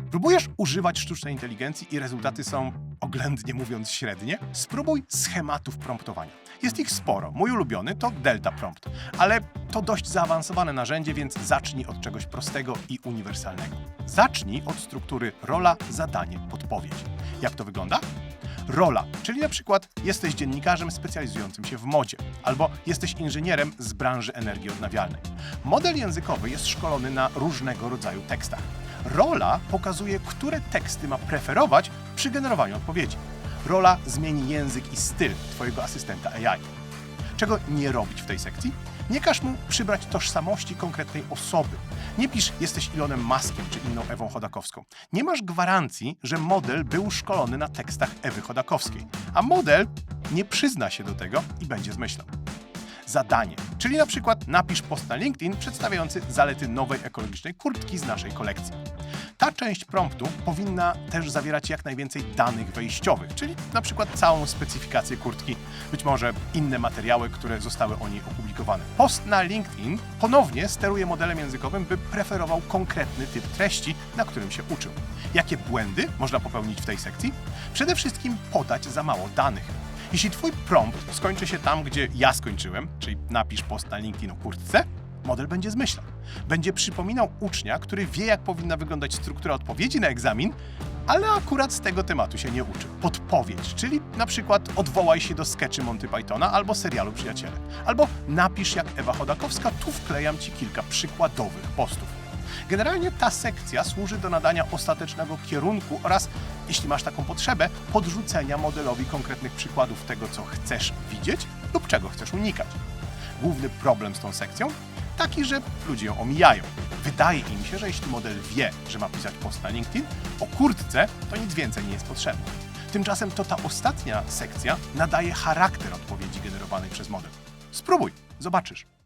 Próbujesz używać sztucznej inteligencji i rezultaty są, oględnie mówiąc, średnie? Spróbuj schematów promptowania. Jest ich sporo. Mój ulubiony to Delta Prompt, ale to dość zaawansowane narzędzie, więc zacznij od czegoś prostego i uniwersalnego. Zacznij od struktury rola, zadanie, podpowiedź. Jak to wygląda? Rola, czyli na przykład jesteś dziennikarzem specjalizującym się w modzie, albo jesteś inżynierem z branży energii odnawialnej. Model językowy jest szkolony na różnego rodzaju tekstach. Rola pokazuje, które teksty ma preferować przy generowaniu odpowiedzi. Rola zmieni język i styl Twojego asystenta AI. Czego nie robić w tej sekcji? Nie każ mu przybrać tożsamości konkretnej osoby. Nie pisz, jesteś Elonem Muskiem czy inną Ewą Chodakowską. Nie masz gwarancji, że model był szkolony na tekstach Ewy Chodakowskiej, a model nie przyzna się do tego i będzie zmyślał. Zadanie, czyli na przykład napisz post na LinkedIn przedstawiający zalety nowej ekologicznej kurtki z naszej kolekcji. Ta część promptu powinna też zawierać jak najwięcej danych wejściowych, czyli na przykład całą specyfikację kurtki, być może inne materiały, które zostały o niej opublikowane. Post na LinkedIn ponownie steruje modelem językowym, by preferował konkretny typ treści, na którym się uczył. Jakie błędy można popełnić w tej sekcji? Przede wszystkim podać za mało danych. Jeśli Twój prompt skończy się tam, gdzie ja skończyłem, czyli napisz post na LinkedIn o kurtce, model będzie zmyślał. Będzie przypominał ucznia, który wie, jak powinna wyglądać struktura odpowiedzi na egzamin, ale akurat z tego tematu się nie uczy. Podpowiedź, czyli na przykład odwołaj się do skeczy Monty Pythona albo serialu Przyjaciele. Albo napisz jak Ewa Chodakowska, tu wklejam Ci kilka przykładowych postów. Generalnie ta sekcja służy do nadania ostatecznego kierunku oraz, jeśli masz taką potrzebę, podrzucenia modelowi konkretnych przykładów tego, co chcesz widzieć lub czego chcesz unikać. Główny problem z tą sekcją? Taki, że ludzie ją omijają. Wydaje im się, że jeśli model wie, że ma pisać post na LinkedIn o kurtce, to nic więcej nie jest potrzebne. Tymczasem to ta ostatnia sekcja nadaje charakter odpowiedzi generowanej przez model. Spróbuj, zobaczysz.